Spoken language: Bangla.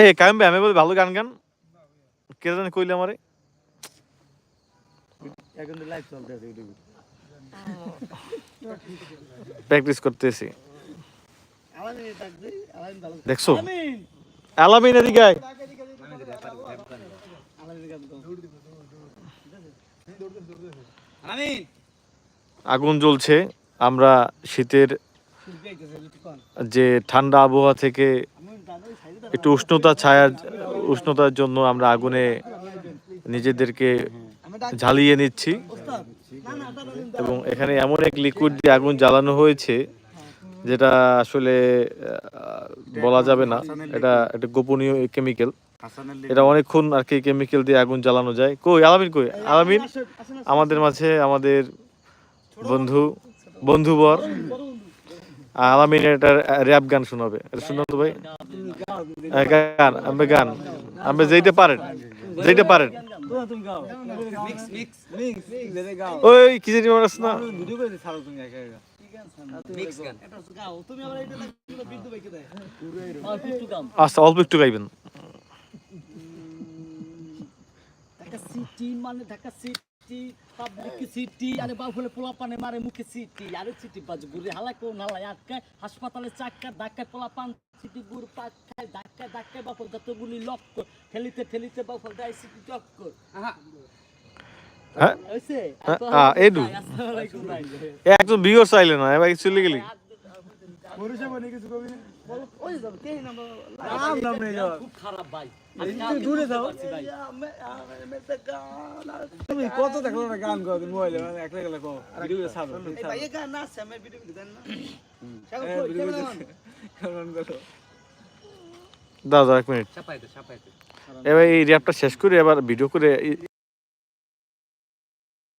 এ কায়েম ভাই আমি বলি ভালো গান গান। কে জানি কইলে আমারে। এখন তো লাইভ চলতে ইউটিউবে। প্র্যাকটিস করতেছি। দেখছ? আলামিন। এদিকে আগুন জ্বলছে আমরা শীতের যে ঠান্ডা আবহাওয়া থেকে একটু উষ্ণতা ছায়ার উষ্ণতার জন্য আমরা আগুনে নিজেদেরকে ঝালিয়ে নিচ্ছি। এবং এখানে এমন এক লিকুইড দিয়ে আগুন জ্বালানো হয়েছে, যেটা আসলে বলা যাবে না। এটা একটা গোপনীয় কেমিক্যাল এটা অনেকক্ষণ আর কি কেমিক্যাল দিয়ে আগুন জ্বালানো যায়। কই, আলামিন কই? আলামিন, আমাদের মাঝে আমাদের বন্ধু, বন্ধুবর। আলামিন এটা র্যাপ গান শোনাবে। এটা শুনুন তো ভাই। গান আমি গান। আমি যেইটা পারেন যেইটা পারেন। ওই, কি জানি মারাস না আচ্ছা অল্প একটু গাইবেন। ঢাকা সিটি মানে ঢাকা সিটি। পাবলিক সিটি আরে বাউফলে পোলা পানে মারে মুখে সিটি আরে সিটি বাজ ঘুরে হালা কেউ নালায় আটকায় হাসপাতালে চাক্কা ধাক্কায় পোলা পান সিটি গুড় পাক খায় ধাক্কায় ধাক্কায় যতগুলি লক্ষ ঠেলিতে ঠেলিতে দেয় সিটি চক্কর একজন চাইলে না এবার চলে গেলি পরিষেবা কিছু কবি? ওই যাব কে নাম নাম নাম নেই যাও। খুব খারাপ ভাই। দূরে যাও। তুমি কত দেখল না গান গাও? তুমি মোবাইলে মানে একলা একলা গাও ভিডিও ছাড়ো ভাই গান না। সামনে ভিডিও দেন না দাও দাও এক মিনিট। এবার এই র্যাপটা শেষ করে এবার ভিডিও করে